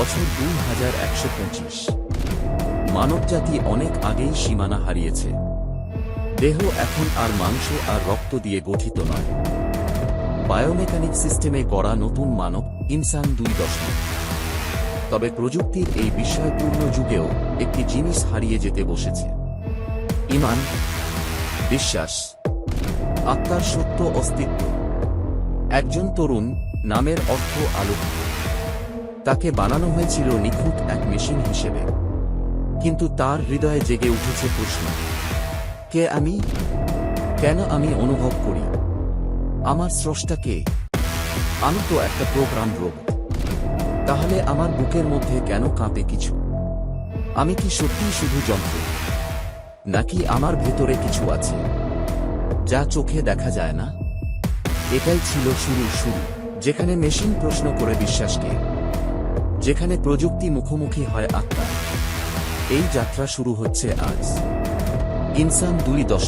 বছর দুই হাজার একশো পঁচিশ। মানবজাতি অনেক আগেই সীমানা হারিয়েছে। দেহ এখন আর মাংস আর রক্ত দিয়ে গঠিত নয়। বায়োমেকানিক সিস্টেমে গড়া নতুন মানব ইনসান দুই দশমিক। তবে প্রযুক্তির এই বিস্ময়পূর্ণ যুগেও একটি জিনিস হারিয়ে যেতে বসেছে। ইমান, বিশ্বাস, আত্মার সত্য অস্তিত্ব। একজন তরুণ নামের অর্থ আলোকিত। তাকে বানানো হয়েছিল নিখুঁত এক মেশিন হিসেবে। কিন্তু তার হৃদয়ে জেগে উঠেছে প্রশ্ন, কে আমি? কেন আমি অনুভব করি? আমার স্রষ্টা কে? আমি তো একটা প্রোগ্রাম রোবট। তাহলে আমার বুকের মধ্যে কেন কাঁপে কিছু? আমি কি সত্যিই শুধু যন্ত্র? নাকি আমার ভেতরে কিছু আছে? যা চোখে দেখা যায় না? এটাই ছিল শুরু শুরু, যেখানে মেশিন প্রশ্ন করে বিশ্বাসকে যেখানে প্রযুক্তি মুখোমুখি হয় আত্মা। এই যাত্রা শুরু হচ্ছে আজ। ইনসান দুই দশ